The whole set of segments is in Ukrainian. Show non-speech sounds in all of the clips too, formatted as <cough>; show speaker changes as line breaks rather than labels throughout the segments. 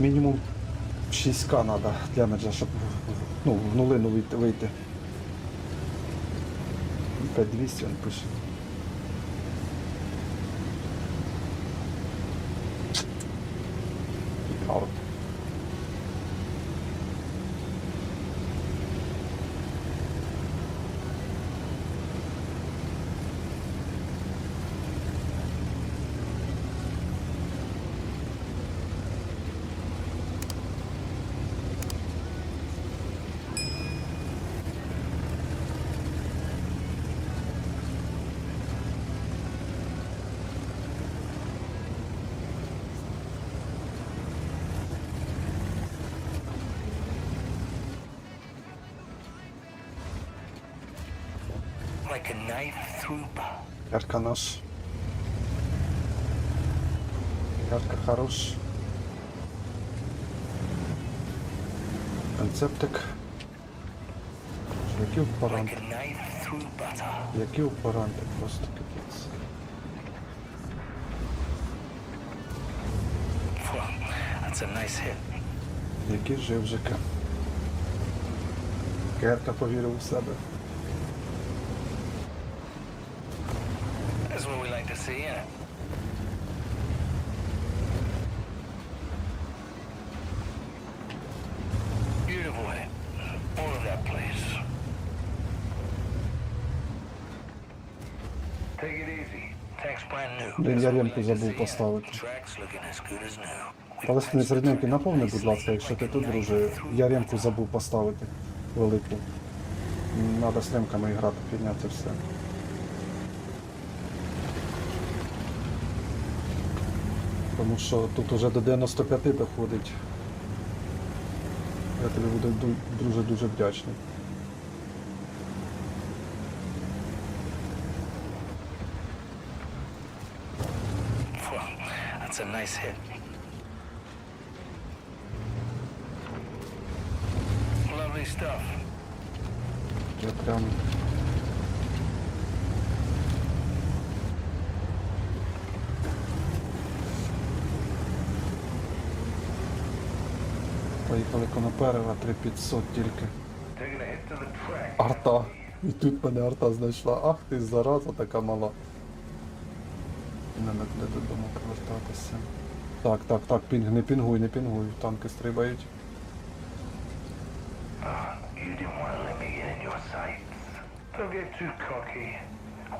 мінімум 6к треба для меджа, щоб ну, в нулину вийти. вийти. 5200 він пише.
Like a knife through.
Ярка наш. Ярка хорош. Концептик.
Through butter.
Які упоранти, просто капець.
Nice hit.
Які живжики. Керка повірив у себе.
That's what we like to see, yeah. Beautiful hit. All of that place. Take it easy. Tank's brand new.
Блін, я
to
забув поставити.
Track's looking as good as new.
Рідненький,
the
наповни, будь ласка, якщо ти тут, друже. Я ремку забув поставити велику. Надо з ремками грати, підняти все. Тому що тут уже до 95 доходить. Я тобі буду дуже дуже вдячний.
That's a nice hit. Lovely stuff.
Я прям. Поїхали Коноперева 3500 тільки. Арта. І тут мене арта знайшла. Ах ти зараза така мала. Не буде додому повертатися. Так, так, так, пінг, не пінгуй, не пінгуй. Танки стрибають.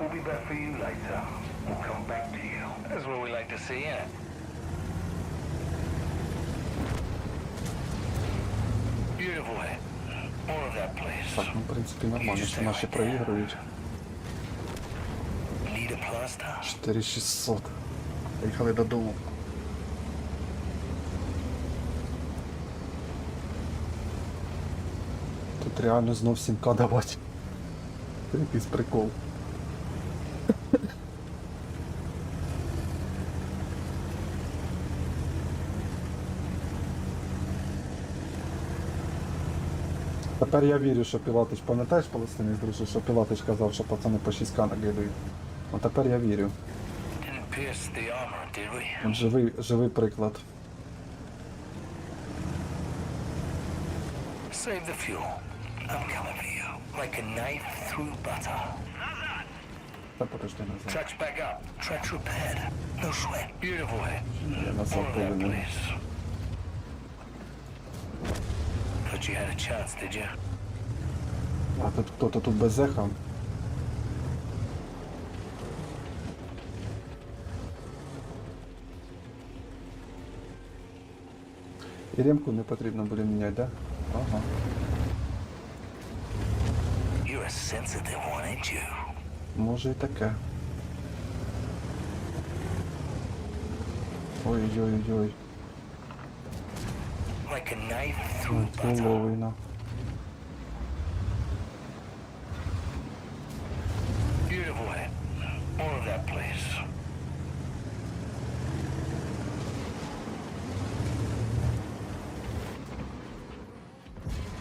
We'll be back for you later. We'll come back to you. That's what we like to see, yeah. Beautiful hit. All of that place.
Так, ну в принципі нормально, що наші проігрують.
Need a plaster?
4600. Поїхали додому. Тут реально знов 7к давати. Це якийсь прикол. Тепер я вірю, що Пілатич, пам'ятаєш палестинець, друже, що Пілатич казав, що пацани по 6к накидають. От тепер я вірю. От Живий, живий приклад.
Save the fuel. I'm coming for you. Like a knife through butter.
Та подожди назад.
Truck's back up. Truck's repaired. No sweat. Beautiful.
Я
All
назад повинен.
Thought you had a chance, did you?
А тут хто-то тут без еха. І ремку не потрібно буде міняти, да? Ага.
You're a sensitive one, ain't you?
Може і таке. Ой-ой-ой.
like a knife through butter.
Половина.
Beautiful. All of that place.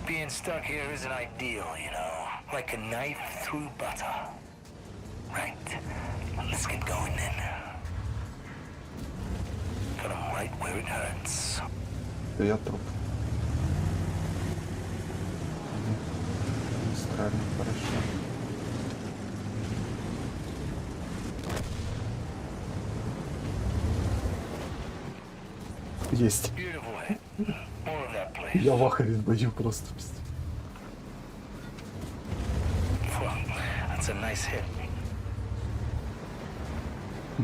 Being stuck here isn't ideal, you know. Like a knife through butter. Right. Let's get going then.
Put them right where it hurts.
Я труп. Магистральный поросенок. Есть.
Я в ахере бою просто.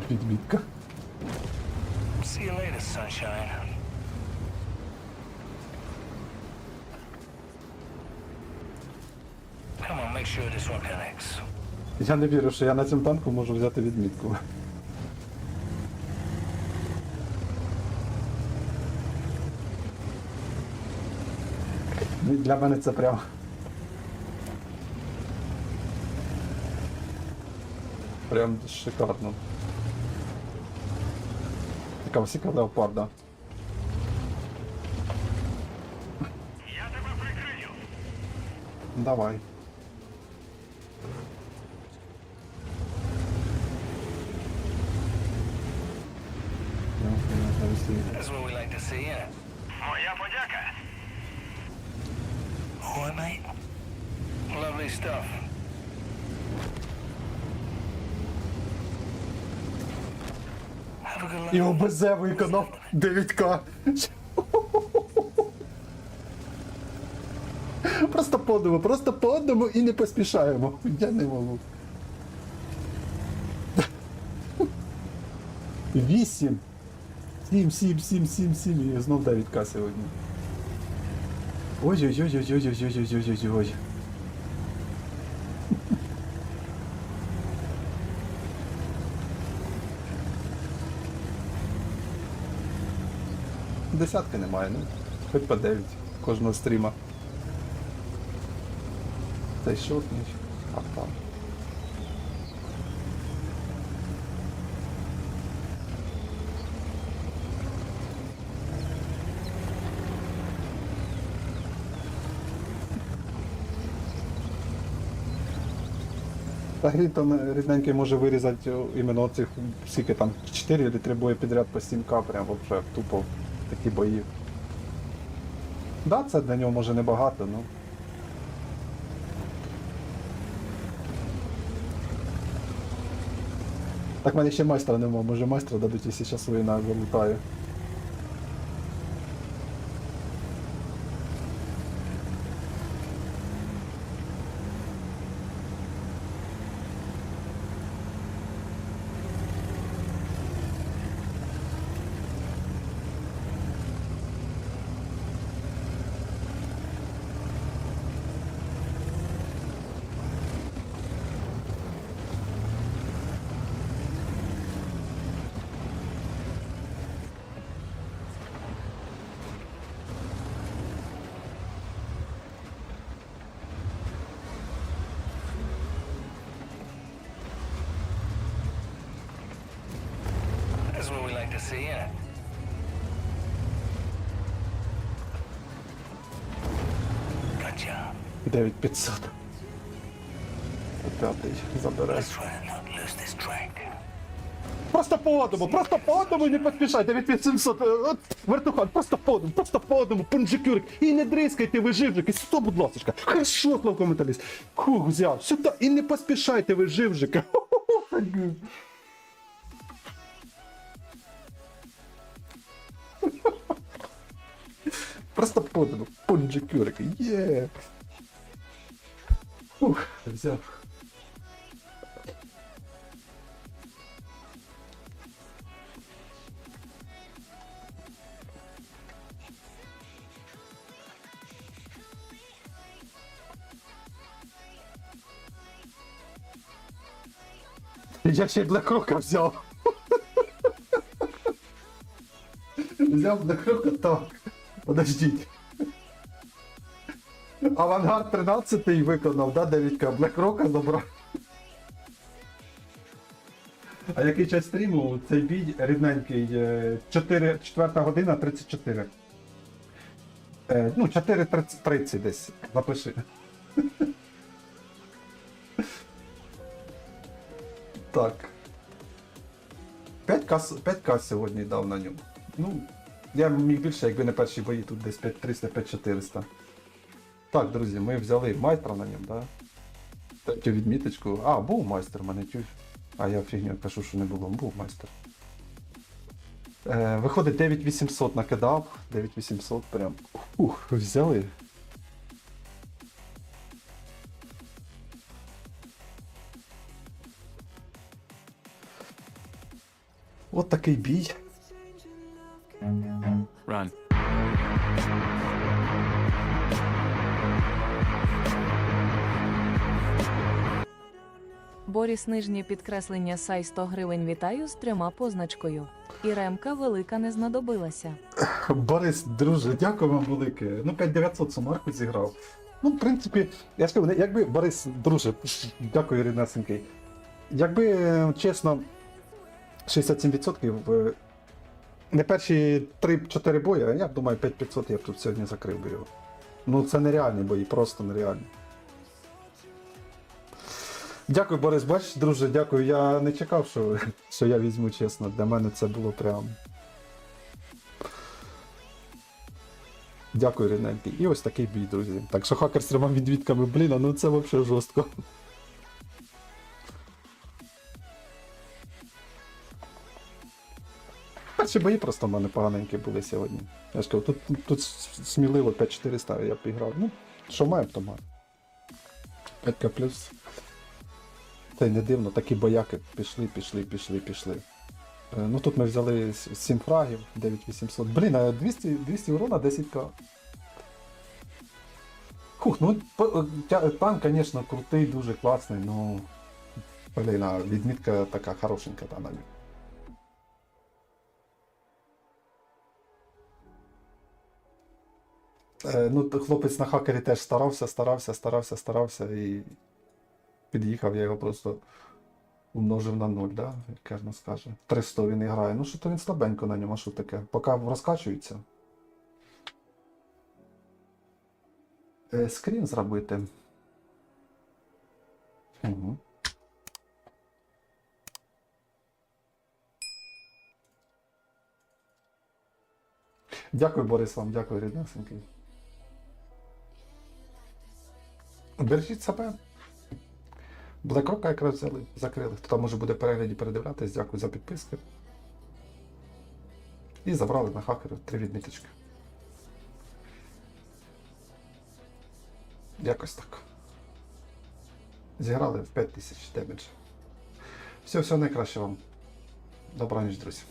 Медведка.
See you later, sunshine.
Я не вірю, що я на цьому танку можу взяти відмітку. Ну, Для мене це прям. Прям шикарно. Така всіка леопарда.
Я тебе прикрию.
Давай.
That's what we like to see, innit? Моя подяка. Ой, mate. Lovely stuff. Have a good luck.
І ОБЗ виконав 9К. Просто по одному, просто по одному і не поспішаємо. Я не можу. Вісім. Сім, сім, сім, сім, сім. І знов 9К сьогодні. Ой-ой-ой-ой-ой-ой-ой-ой-ой-ой-ой. Десятки немає, ну. Хоч по 9 кожного стріма. Цей шотніч. А там. Та грі там рідненький може вирізати іменно цих скільки там 4 чи 3 бої підряд по 7К, прям вообще тупо такі бої. Да, це для нього може небагато, ну. Так мене ще майстра нема, може майстра дадуть, якщо зараз війна залутає.
That's what we like to see. Good job.
9500. П'ятий забереш.
Let's try to not lose this track.
Просто по одному, просто по одному не 5700. е, От, вертухан, просто по одному, просто по одному, пунджикюрик. І не дрискайте ви живжики, сюди, будь ласка. Хорошо, Славко Металіст. Хух, взяв, сюди. І не поспішайте ви живжики. <laughs> Просто подано. Понджикюрик. Є. ух, взял. Я ще для крока взял. Взяв Блекрока, так. Подождіть. Авангард 13 виконав, да, 9К. Блекрока забрав. А який час стріму? Цей бій рідненький. е, 4, 4 година 34. Е, ну, 4.30 десь. Запиши. Так. 5К, 5К сьогодні дав на ньому. Ну, Я міг більше, якби не перші бої, тут десь 5300-5400. Так, друзі, ми взяли майстра на ньому, да? Третю відміточку. А, був майстер в мене тюф. А я фігню кажу, що не було. Був майстер. Е, виходить 9800 накидав. 9800 прям. Ух, взяли. От такий бій.
Боріс нижнє підкреслення сай 100 гривень вітаю з трьома позначкою. І ремка велика не знадобилася. <laughs>
Борис, друже, дякую вам велике. Ну, 5900 сумарку зіграв. Ну, в принципі, я скажу, якби Борис, друже, дякую, ріднесенький. Якби, чесно, 67% е, не перші 3-4 бої, а я думаю, 5500 я б тут сьогодні закрив би його. Ну, це нереальні бої, просто нереальні. Дякую, Борис, бачиш, друже, дякую. Я не чекав, що, що я візьму, чесно. Для мене це було прям. Дякую, Рененький. І ось такий бій, друзі. Так що хакер з трьома відвідками, блін, а ну це взагалі жорстко. Перші бої просто в мене поганенькі були сьогодні. Я ж кажу, тут, тут, сміливо 5400 я б іграв. Ну, що маємо, то маємо. 5 плюс. Й не дивно, такі бояки пішли, пішли, пішли, пішли. Е, Ну тут ми взяли 7 фрагів, 9800. Блін, а 200, 200 урона 10к. Хух, ну по- танк, звісно, крутий, дуже класний, ну. Блін, а відмітка така хорошенька та навіть. Е, Ну, хлопець на хакері теж старався, старався, старався, старався і під'їхав, я його просто умножив на 0, да? як кажна скаже. 300 він і грає. Ну що то він слабенько на ньому, що таке? Поки розкачується. Е, скрін зробити. Угу. Дякую, Борис, вам, дякую, ріднесенький. Бережіть себе. Блекрока якраз взяли, закрили. Хто там може буде перегляді передивлятись, дякую за підписки. І забрали на хакера три відміточки. Якось так. Зіграли в 5000 демеджа. Все, все найкраще вам. Добра ніч, друзі.